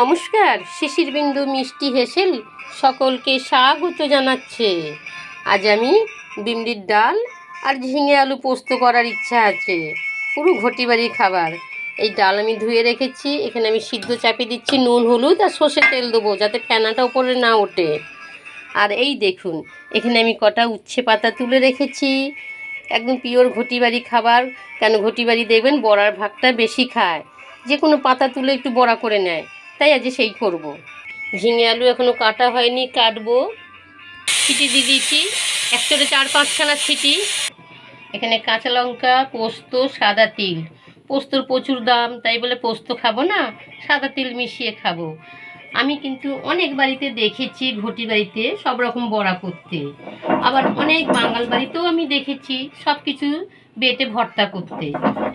নমস্কার, শিশির বিন্দু মিষ্টি হেসেল সকলকে স্বাগত জানাচ্ছে। আজ আমি বিমড়ির ডাল আর ঝিঙে আলু পোস্ত করার ইচ্ছা আছে। পুরো ঘটি বাড়ির খাবার। এই ডাল আমি ধুয়ে রেখেছি, এখানে আমি সিদ্ধ চাপিয়ে দিচ্ছি নুন, হলুদ আর সর্ষে তেল দেবো যাতে ফেনাটা ওপরে না ওঠে। আর এই দেখুন, এখানে আমি কটা উচ্ছে পাতা তুলে রেখেছি। একদম পিওর ঘটি বাড়ি খাবার। কেন ঘটি বাড়ি দেখবেন বড়ার ভাগটা বেশি খায়। যে কোনো পাতা তুলে একটু বড়া করে নেয়। তাই আজ সেই করব। ঝিঙে আলু এখনও কাটা হয়নি, কাটবো। ছিটি দিয়ে দিয়েছি, একচোটে চার পাঁচখানা ছিটি। এখানে কাঁচা লঙ্কা, পোস্ত, সাদা তিল। পোস্তর প্রচুর দাম, তাই বলে পোস্ত খাব না, সাদা তিল মিশিয়ে খাব। আমি কিন্তু অনেক বাড়িতে দেখেছি, ঘটি বাড়িতে, সব রকম বড়া করতে। আবার অনেক বাঙাল বাড়িতেও আমি দেখেছি সব কিছু বেটে ভর্তা করতে।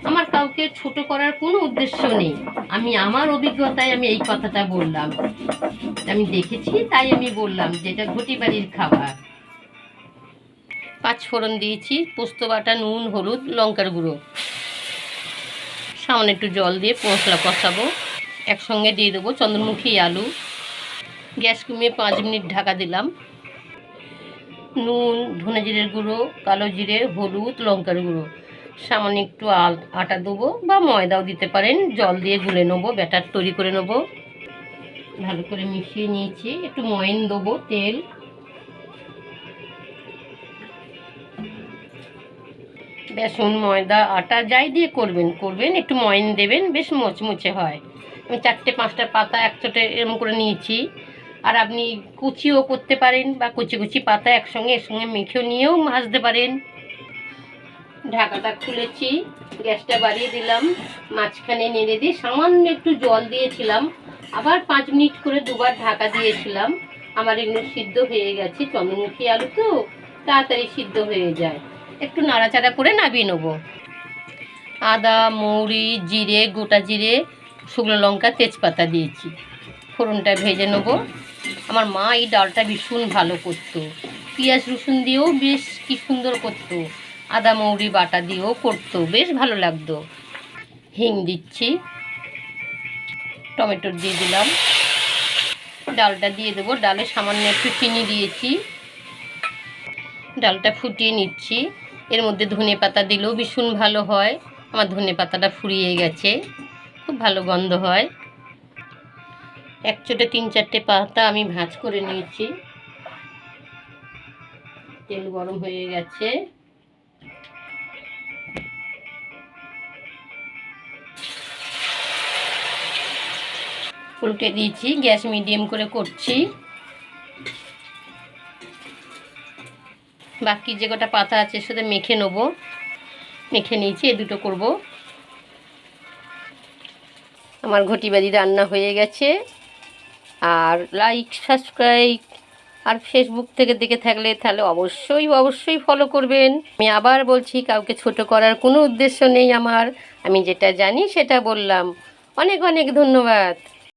আমার কাউকে ছোট করার কোনো উদ্দেশ্য নেই। আমি আমার অভিজ্ঞতায় আমি এই কথাটা বললাম। আমি দেখেছি, তাই আমি বললাম যেটা ঘটি বাড়ির খাবার। পাঁচ ফোড়ন দিয়েছি, পোস্ত বাটা, নুন, হলুদ, লঙ্কার গুঁড়ো। সামান্য একটু জল দিয়ে মশলা কষাবো। একসঙ্গে দিয়ে দেবো চন্দ্রমুখী আলু। গ্যাস কমিয়ে পাঁচ মিনিট ঢাকা দিলাম। নুন, ধনে জিরের গুঁড়ো, কালো জিরে, হলুদ, লঙ্কার গুঁড়ো। সামান্য একটু আটা দেবো বা ময়দাও দিতে পারেন। জল দিয়ে গুলে নেব, ব্যাটার তৈরি করে নেব। ভালো করে মিশিয়ে নিয়েছি। একটু ময়ন দেবো তেল। বেসন, ময়দা, আটা যাই দিয়ে করবেন করবেন। একটু ময়ন দেবেন, বেশ মচমচে হয়। আমি চারটে পাঁচটা পাতা একচোটে এরকম করে নিয়েছি। আর আপনি কুচিও করতে পারেন বা কুচি কুচি পাতা একসঙ্গে একসঙ্গে মেখেও নিয়েও ভাজতে পারেন। ঢাকাটা খুলেছি, গ্যাসটা বাড়িয়ে দিলাম, মাঝখানে নেড়ে দিয়ে সামান্য একটু জল দিয়েছিলাম, আবার পাঁচ মিনিট করে দুবার ঢাকা দিয়েছিলাম। আমার এগুলো সিদ্ধ হয়ে গেছে, চন্দ্রমুখী আলু তো, তাড়াতাড়ি সিদ্ধ হয়ে যায়। একটু নাড়াচাড়া করে নামিয়ে নেব। আদা, মৌরি, জিরে, গোটা জিরে, শুকনো লঙ্কা, তেজপাতা দিয়েছি। ফোড়নটা ভেজে নেব। আমার মা এই ডালটা ভীষণ ভালো করতো। পেঁয়াজ রসুন দিয়েও বেশ কি সুন্দর করতো। আদা, মৌরি, বাটা দিয়েও করতো, বেশ ভালো লাগতো। হিং দিচ্ছি। টমেটো দিয়ে দিলাম। ডালটা দিয়ে দেবো। ডালে সামান্য একটু চিনি দিয়েছি। ডালটা ফুটিয়ে নিচ্ছি। এর মধ্যে ধনে পাতা দিলেও ভীষণ ভালো হয়। আমার ধনে পাতাটা ফুরিয়ে গেছে। খুব ভালো গন্ধ হয়। এক চোটে তিন চারটে পাতা আমি ভাজ করে নিয়েছি। তেল গরম হয়ে গেছে। উল্টে দিয়েছি, গ্যাস মিডিয়াম করে করছি। বাকি যে কটা পাতা আছে সাথে মেখে নেব। মেখে নিয়েছি, এ দুটো করব। আমার ঘটিবাড়ি রান্না হয়ে গেছে। আর লাইক সাবস্ক্রাইব আর ফেসবুক থেকে দেখে থাকলে তাহলে অবশ্যই অবশ্যই ফলো করবেন। আমি আবার বলছি, কাউকে ছোট করার কোনো উদ্দেশ্য নেই আমার। আমি যেটা জানি সেটা বললাম। অনেক অনেক ধন্যবাদ।